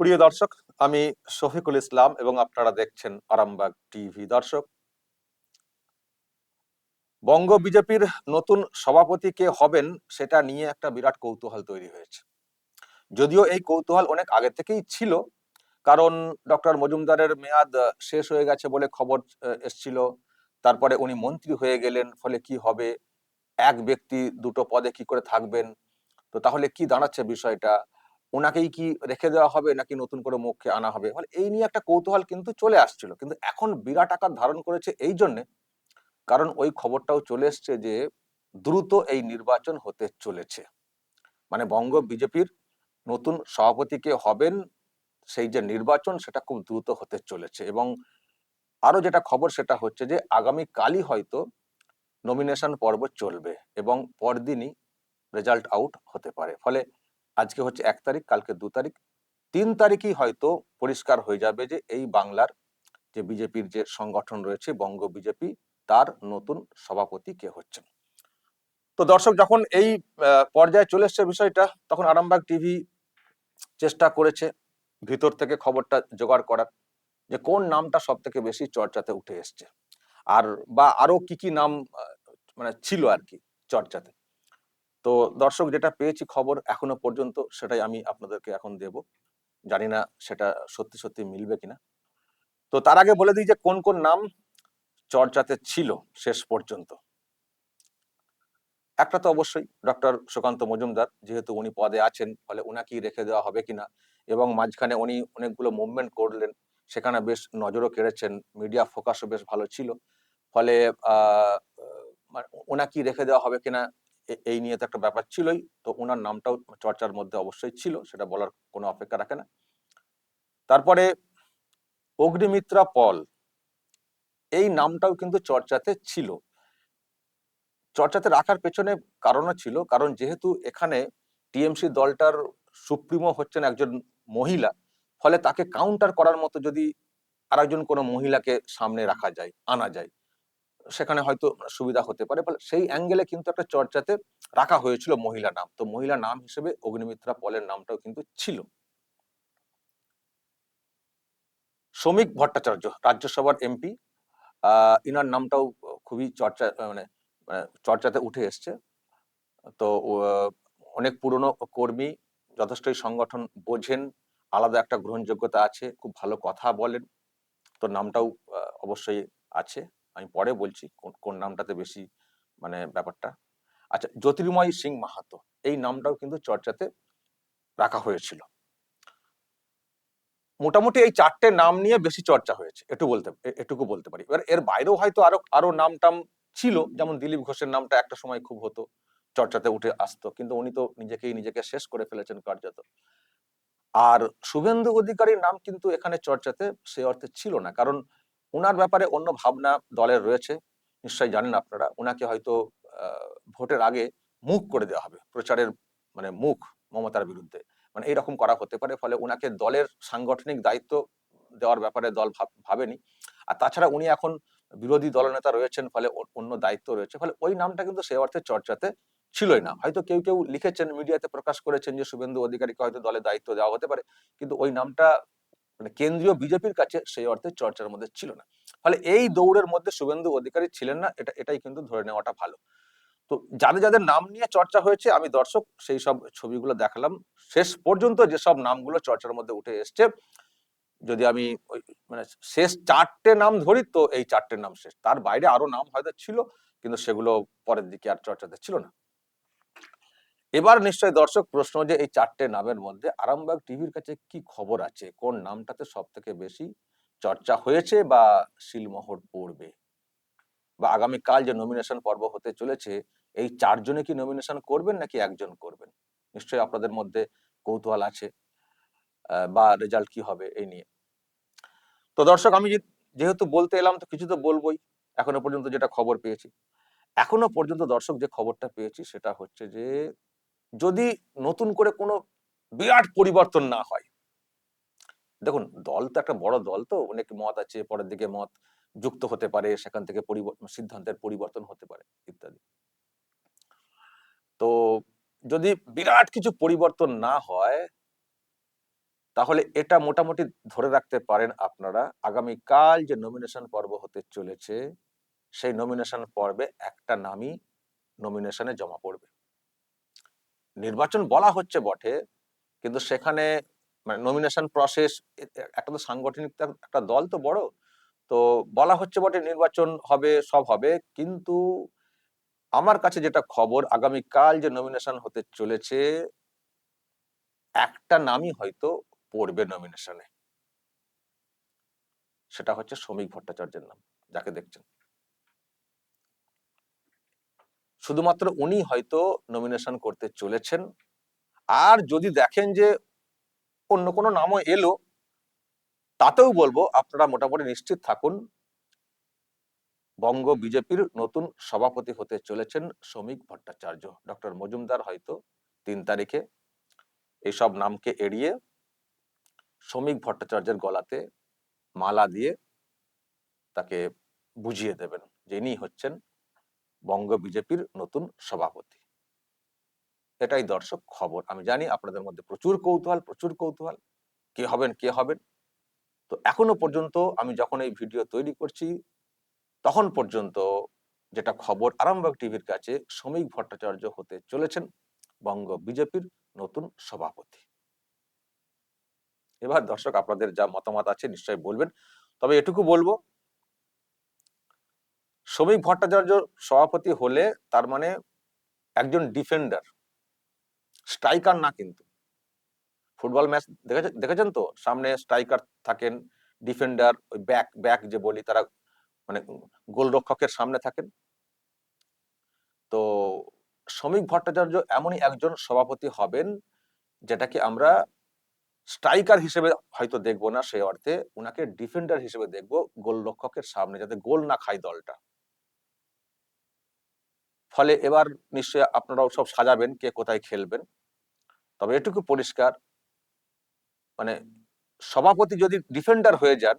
প্রিয় দর্শক আমি শফিকুল ইসলাম এবং আপনারা দেখছেন আরামবাগ টিভি। দর্শক বঙ্গ বিজেপির নতুন সভাপতি কে হবেন সেটা নিয়ে একটা বিরাট কৌতূহল তৈরি হয়েছে। যদিও এই কৌতূহল অনেক আগে থেকেই ছিল কারণ ডক্টর মজুমদারের মেয়াদ শেষ হয়ে গেছে বলে খবর এসছিল। তারপরে উনি মন্ত্রী হয়ে গেলেন ফলে কি হবে? এক ব্যক্তি দুটো পদে কি করে থাকবেন? তো তাহলে কি দাঁড়াচ্ছে বিষয়টা? ওনাকেই কি রেখে দেওয়া হবে নাকি নতুন করে মুখে আনা হবে? ফলে এই নিয়ে একটা কৌতূহল কিন্তু চলে আসছিল। কিন্তু এখন বিরাট আকার ধারণ করেছে এই জন্যে কারণ ওই খবরটাও চলে এসছে যে দ্রুত এই নির্বাচন হতে চলেছে। মানে বঙ্গ বিজেপির নতুন সভাপতি কে হবেন সেই যে নির্বাচন সেটা খুব দ্রুত হতে চলেছে এবং আরও যেটা খবর সেটা হচ্ছে যে আগামী কালই হয়তো নমিনেশন পর্ব চলবে এবং পরদিনই রেজাল্ট আউট হতে পারে। ফলে আজকে হচ্ছে এক তারিখ, কালকে দু তারিখ। তিন তারিখই হয়তো পরিষ্কার হয়ে যাবে যে এই বাংলার যে বিজেপির যে সংগঠন রয়েছে, বঙ্গ বিজেপি, তার নতুন সভাপতি কে হচ্ছেন। তো দর্শক, যখন এই পর্যায়ে চলে এসছে বিষয়টা, তখন আরামবাগ টিভি চেষ্টা করেছে ভিতর থেকে খবরটা জোগাড় করার যে কোন নামটা সব থেকে বেশি চর্চাতে উঠে এসছে। আর বা আরও কি কি নাম মানে ছিল আর কি চর্চাতে। তো দর্শক যেটা পেয়েছি খবর এখনও পর্যন্ত সেটাই আমি আপনাদেরকে এখন দেব। জানি না সেটা সত্যি সত্যি মিলবে কিনা। তো তার আগে বলে দিই যে কোন কোন নাম চর্চাতে ছিল শেষ পর্যন্ত। একটা তো অবশ্যই ডক্টর সুকান্ত মজুমদার, যেহেতু উনি পদে আছেন, ফলে ওনাকেই রেখে দেওয়া হবে কিনা এবং মাঝখানে উনি অনেকগুলো মুভমেন্ট করলেন, সেখানে বেশ নজরও কেড়েছেন মিডিয়া ফোকাসও বেশ ভালো ছিল। ফলে, আহ মানে রেখে দেওয়া হবে কিনা এই নিয়ে তো একটা ব্যাপার ছিলই। তো ওনার নামটাও চর্চার মধ্যে অবশ্যই ছিল, সেটা বলার কোনো অপেক্ষা রাখে না। তারপরে অগ্নিমিত্রা পল, এই নামটাও কিন্তু চর্চাতে ছিল। চর্চাতে রাখার পেছনে কারণও ছিল, কারণ যেহেতু এখানে টিএমসি দলটার সুপ্রিমো হচ্ছেন একজন মহিলা, ফলে তাকে কাউন্টার করার মতো যদি আরেকজন কোনো মহিলাকে সামনে রাখা যায়, আনা যায় সেখানে হয়তো সুবিধা হতে পারে সেই অ্যাঙ্গেলে কিন্তু একটা চর্চাতে রাখা হয়েছিল মহিলা নাম। তো মহিলা নাম হিসেবে অগ্নিমিত্রা পলের নামটাও কিন্তু ছিল। শ্রমিক ভট্টাচার্য, রাজ্যসভার এমপি ইনার নামটাও খুবই চর্চা মানে মানে চর্চাতে উঠে এসছে। তো অনেক পুরনো কর্মী, যথেষ্টই সংগঠন বোঝেন, আলাদা একটা গ্রহণযোগ্যতা আছে, খুব ভালো কথা বলেন। তো নামটাও অবশ্যই আছে। আমি পরে বলছি কোন- নামটাতে বেশি মানে ব্যাপারটা। আচ্ছা জ্যোতির্ময় সিং মাহাতো, এই নামটাও কিন্তু চর্চাতে রাখা হয়েছিল। মোটামুটি এই চারটে নাম নিয়ে বেশি চর্চা হয়েছে, একটু বলতে এটুকু বলতে পারি। এবার এর বাইরেও হয়তো আরও আরও নাম টাম ছিল, যেমন দিলীপ ঘোষের নামটা একটা সময় খুব হতো, চর্চাতে উঠে আসতো, কিন্তু উনি তো নিজেকেই নিজেকে শেষ করে ফেলেছেন কার্যত। আর শুভেন্দু অধিকারীর নাম কিন্তু এখানে চর্চাতে সে অর্থে ছিল না, কারণ ওনার ব্যাপারে অন্য ভাবনা দলের রয়েছে। নিশ্চয়ই জানেন আপনারা ওনাকে হয়তো ভোটের আগে মুখ করে দেওয়া হবে, প্রচারের মানে মুখ মমতার বিরুদ্ধে। মানে এইরকম করা হতে পারে, ফলে ওনাকে দলের সাংগঠনিক দায়িত্ব দেওয়ার ব্যাপারে দল ভাব- ভাবেনি। আর তাছাড়া উনি এখন বিরোধী দলনেতা রয়েছেন, ফলে অন্য দায়িত্ব রয়েছে, ফলে ওই নামটা কিন্তু সে অর্থে চর্চাতে ছিলই না। হয়তো কেউ কেউ লিখেছেন, মিডিয়াতে প্রকাশ করেছেন যে, শুভেন্দু অধিকারীকে হয়তো দলে দায়িত্ব দেওয়া হতে পারে, কিন্তু ওই নামটা মানে কেন্দ্রীয় বিজেপির কাছে সেই অর্থে চর্চার মধ্যে ছিল না। ফলে এই দৌড়ের মধ্যে শুভেন্দু অধিকারী ছিলেন না এটা এটাই কিন্তু ধরে নেওয়াটা ভালো। তো যাদের যাদের নাম নিয়ে চর্চা হয়েছে আমি দর্শক সেই সব ছবিগুলো দেখালাম। শেষ পর্যন্ত যেসব নামগুলো চর্চার মধ্যে উঠে এসছে যদি আমি ওই মানে শেষ চারটে নাম ধরি তো এই চারটে নাম শেষ। তার বাইরে আরও নাম হয়তো ছিল কিন্তু সেগুলো পরের দিকে আর চর্চাতে ছিল না। এবার নিশ্চয় দর্শক প্রশ্ন যে এই চারটে নামের মধ্যে আরামবাগ টিভির কাছে কি খবর আছে? কোন নামটাতে সব থেকে বেশি চর্চা হয়েছে বা শিলমোহর পড়বে? বা আগামীকাল যে নমিনেশন পর্ব হতে চলেছে, এই চারজনে কি নমিনেশন করবেন নাকি একজন করবেন? নিশ্চয়ই আপনাদের মধ্যে কৌতূহল আছে বা রেজাল্ট কি হবে এই নিয়ে। তো দর্শক, আমি যেহেতু বলতে এলাম, তো কিছু তো বলবোই। এখনও পর্যন্ত যেটা খবর পেয়েছি। এখনও পর্যন্ত দর্শক যে খবরটা পেয়েছি, সেটা হচ্ছে যে যদি নতুন করে কোনো বিরাট পরিবর্তন না হয়। দেখুন, দল তো একটা বড় দল তো, অনেক মত আছে, পরের দিকে মত যুক্ত হতে পারে, সেখান থেকে পরিবর্তন সিদ্ধান্তের পরিবর্তন হতে পারে, ইত্যাদি। তো যদি বিরাট কিছু পরিবর্তন না হয়, তাহলে এটা মোটামুটি ধরে রাখতে পারেন আপনারা, আগামীকাল যে নমিনেশন পর্ব হতে চলেছে, সেই নমিনেশন পর্বে একটা নামই নমিনেশনে জমা পড়বে। নির্বাচন বলা হচ্ছে বটে, কিন্তু সেখানে মানে নমিনেশন প্রসেস একটা তো সাংগঠনিক একটা দল তো বড়, তো বলা হচ্ছে বটে নির্বাচন হবে, সব হবে, কিন্তু আমার কাছে যেটা খবর, আগামীকাল যে নমিনেশন হতে চলেছে, একটা নামই হয়তো পড়বে নমিনেশনে সেটা হচ্ছে শ্রমিক ভট্টাচার্যের নাম, যাকে দেখছেন। শুধুমাত্র উনি হয়তো নমিনেশন করতে চলেছেন। আর যদি দেখেন যে অন্য কোনো নামও এলো, তাতেও বলব আপনারা মোটামুটি নিশ্চিত থাকুন, বঙ্গ বিজেপির নতুন সভাপতি হতে চলেছেন শ্রমিক ভট্টাচার্য। ডক্টর মজুমদার হয়তো তিন তারিখে এইসব নামকে এড়িয়ে শ্রমিক ভট্টাচার্যের গলাতে মালা দিয়ে তাকে বুঝিয়ে দেবেন যে ইনি হচ্ছেন বঙ্গ বিজেপির নতুন সভাপতি। এটাই দর্শক খবর। আমি জানি আপনাদের মধ্যে প্রচুর কৌতূহল প্রচুর কৌতূহল। কে হবেন কে হবেন? তো এখনও পর্যন্ত আমি যখন এই ভিডিও তৈরি করছি, তখন পর্যন্ত যেটা খবর আরামবাগ টিভির কাছে শ্রমিক ভট্টাচার্য হতে চলেছেন বঙ্গ বিজেপির নতুন সভাপতি। এবার দর্শক, আপনাদের যা মতামত আছে নিশ্চয়ই বলবেন। তবে এটুকু বলব শ্রমিক ভট্টাচার্য সভাপতি হলে তার মানে একজন ডিফেন্ডার স্ট্রাইকার না কিন্তু। ফুটবল ম্যাচ দেখেছেন দেখেছেন তো? সামনে স্ট্রাইকার থাকেন ডিফেন্ডার ওই ব্যাক ব্যাক যে বলি তারা মানে গোলরক্ষকের সামনে থাকেন। তো শ্রমিক ভট্টাচার্য এমনই একজন সভাপতি হবেন যেটাকে আমরা স্ট্রাইকার হিসেবে হয়তো দেখব না সেই অর্থে, উনাকে ডিফেন্ডার হিসেবে দেখব গোলরক্ষকের সামনে যাতে গোল না খায় দলটা। ফলে এবার নিশ্চয়ই আপনারাও সব সাজাবেন কে কোথায় খেলবেন। তবে এটুকু পরিষ্কার মানে সভাপতি যদি ডিফেন্ডার হয়ে যান,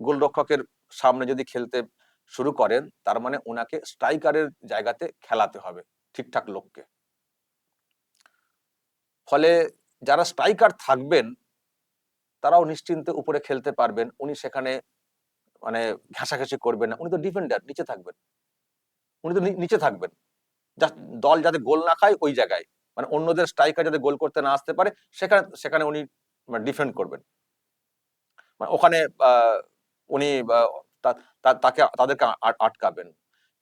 গোলরক্ষকের সামনে যদি খেলতে শুরু করেন, তার মানে ওনাকে স্ট্রাইকারের জায়গাতে খেলাতে হবে ঠিকঠাক লোককে। ফলে যারা স্ট্রাইকার থাকবেন, তারাও নিশ্চিন্তে উপরে খেলতে পারবেন, উনি সেখানে মানে ঘেঁষাঘেঁষি করবেন না, উনি তো ডিফেন্ডার নিচে থাকবেন। উনি তো নিচে থাকবেন। দল যাতে গোল না খায় ওই জায়গায়। মানে অন্যদের স্ট্রাইকার যাতে গোল করতে না আসতে পারে, সেখানে সেখানে উনি ডিফেন্ড করবেন। মানে ওখানে উনি তাকে, তাদেরকে আটকাবেন।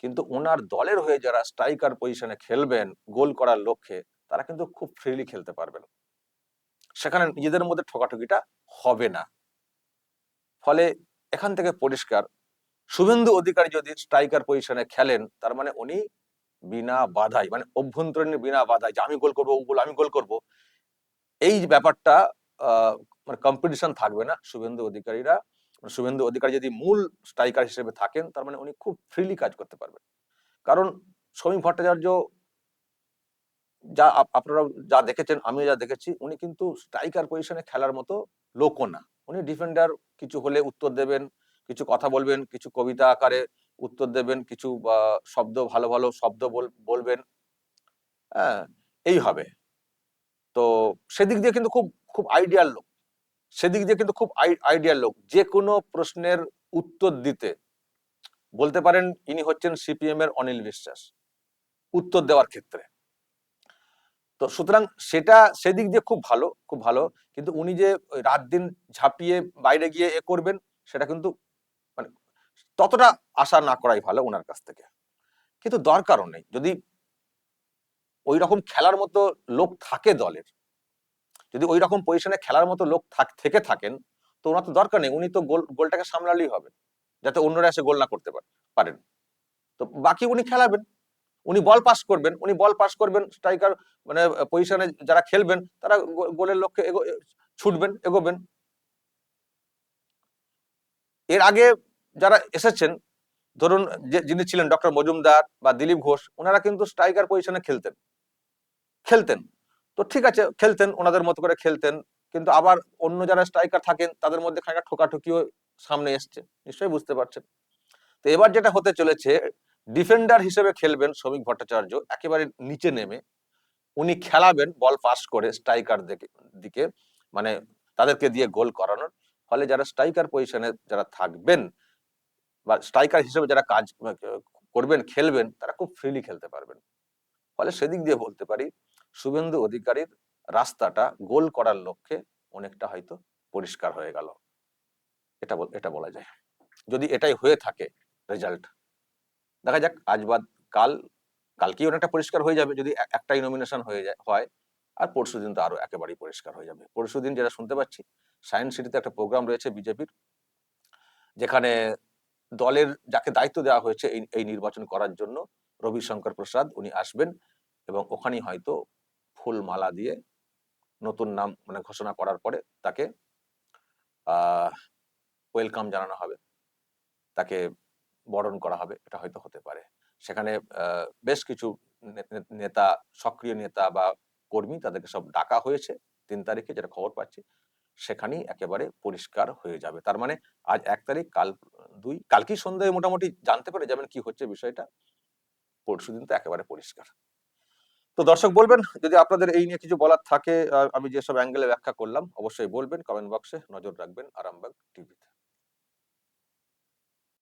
কিন্তু ওনার দলের হয়ে যারা স্ট্রাইকার পজিশনে খেলবেন, গোল করার লক্ষ্যে, তারা কিন্তু খুব ফ্রিলি খেলতে পারবেন। সেখানে নিজেদের মধ্যে ঠোকাঠুকিটা হবে না। ফলে এখান থেকে পরিষ্কার। শুভেন্দু অধিকারী যদি স্ট্রাইকার পজিশনে খেলেন, তার মানে উনি বিনা বাধাই মানে অভ্যন্তরীণ বিনা বাধাই যে আমি গোল করব, ও গোল, আমি গোল করব। এই ব্যাপারটা মানে কম্পিটিশন থাকবে না শুভেন্দু অধিকারীরা। মানে শুভেন্দু অধিকারী যদি মূল স্ট্রাইকার হিসেবে থাকেন, তার মানে উনি খুব ফ্রিলি কাজ করতে পারবেন। কারণ শ্রমিক ভট্টাচার্য যা আপনারা যা দেখেছেন, আমিও যা দেখেছি, উনি কিন্তু স্ট্রাইকার পজিশনে খেলার মতো লোকও না। উনি ডিফেন্ডার কিছু হলে উত্তর দেবেন, কিছু কথা বলবেন, কিছু কবিতা আকারে উত্তর দেবেন, কিছু শব্দ, ভালো ভালো শব্দ বলবেন। হ্যাঁ এই হবে। তো সেদিক দিয়ে কিন্তু খুব খুব আইডিয়াল লোক। সেদিক দিয়ে কিন্তু খুব আইডিয়াল লোক। যে কোনো প্রশ্নের উত্তর দিতে। বলতে পারেন, ইনি হচ্ছেন সিপিএম এর অনিল বিশ্বাস। উত্তর দেওয়ার ক্ষেত্রে। তো সুতরাং সেটা সেদিক দিয়ে খুব ভালো খুব ভালো। কিন্তু উনি যে রাত দিন ঝাঁপিয়ে বাইরে গিয়ে এ করবেন, সেটা কিন্তু ততটা আশা না করাই ভালো ওনার কাছ থেকে। কিন্তু দরকারও নেই। যদি ওই রকম খেলার মতো লোক থাকে দলের, যদি ওই রকম পজিশনে খেলার মতো লোক থেকে থাকেন, তো ওনার তো দরকার নেই। উনি তো গোল, গোলটাকে সামলালেই হবে, যাতে অন্যরা এসে গোল না করতে পারেন। তো বাকি উনি খেলাবেন। উনি বল পাস করবেন। উনি বল পাস করবেন, স্ট্রাইকার মানে পজিশনে যারা খেলবেন, তারা গোলের লক্ষ্যে ছুটবেন, এগোবেন। এর আগে যারা এসেছেন, ধরুন যে, যিনি ছিলেন ডক্টর মজুমদার বা দিলীপ ঘোষ, ওনারা কিন্তু স্ট্রাইকার পজিশনে খেলতেন। খেলতেন। তো ঠিক আছে, খেলতেন, ওনাদের মতো করে খেলতেন, কিন্তু আবার অন্য যারা স্ট্রাইকার থাকেন, তাদের মধ্যে খানিকটা ঠোকাঠুকিও সামনে এসছে, নিশ্চয়ই বুঝতে পারছেন। তো এবার যেটা হতে চলেছে, ডিফেন্ডার হিসেবে খেলবেন শ্রমিক ভট্টাচার্য, একেবারে নিচে নেমে। উনি খেলাবেন, বল পাস করে স্ট্রাইকার দিকে মানে তাদেরকে দিয়ে গোল করানোর। ফলে যারা স্ট্রাইকার পজিশনে যারা থাকবেন বা স্ট্রাইকার হিসেবে যারা কাজ করবেন, খেলবেন, তারা খুব ফ্রিলি খেলতে পারবেন। ফলে সেদিক দিয়ে বলতে পারি, শুভেন্দু অধিকারীর রাস্তাটা গোল করার লক্ষ্যে অনেকটা হয়তো পরিষ্কার হয়ে গেল। এটা এটা বলা যায়। যদি এটাই হয়ে থাকে রেজাল্ট দেখা যাক আজ বাদ, কাল, কালকেই অনেকটা পরিষ্কার হয়ে যাবে। যদি একটাই নমিনেশন হয়ে যায়, হয়, আর পরশু দিন তো আরও একেবারেই পরিষ্কার হয়ে যাবে। পরশু দিন যেটা শুনতে পাচ্ছি সায়েন্স সিটিতে একটা প্রোগ্রাম রয়েছে বিজেপির, যেখানে দলের যাকে দায়িত্ব দেওয়া হয়েছে এই এই নির্বাচন করার জন্য রবিশঙ্কর প্রসাদ, উনি আসবেন এবং ওখানেই হয়তো ফুল মালা দিয়ে নতুন নাম মানে ঘোষণা করার পরে তাকে ওয়েলকাম জানানো হবে। তাকে বরণ করা হবে, এটা হয়তো হতে পারে। সেখানে বেশ কিছু নেতা, সক্রিয় নেতা বা কর্মী তাদেরকে সব ডাকা হয়েছে, তিন তারিখে যেটা খবর পাচ্ছি। সেখানেই একেবারে পরিষ্কার হয়ে যাবে। তার মানে আজ এক তারিখ, কাল দুই, কালকেই সন্ধ্যায় মোটামুটি জানতে পেরে যাবেন কি হচ্ছে বিষয়টা। পরশু দিন তো একেবারে পরিষ্কার। তো দর্শক বলবেন, যদি আপনাদের এই নিয়ে কিছু বলার থাকে আমি যেসব অ্যাঙ্গেলে ব্যাখ্যা করলাম, অবশ্যই বলবেন কমেন্ট বক্সে নজর রাখবেন, আরামবাগ টিভিতে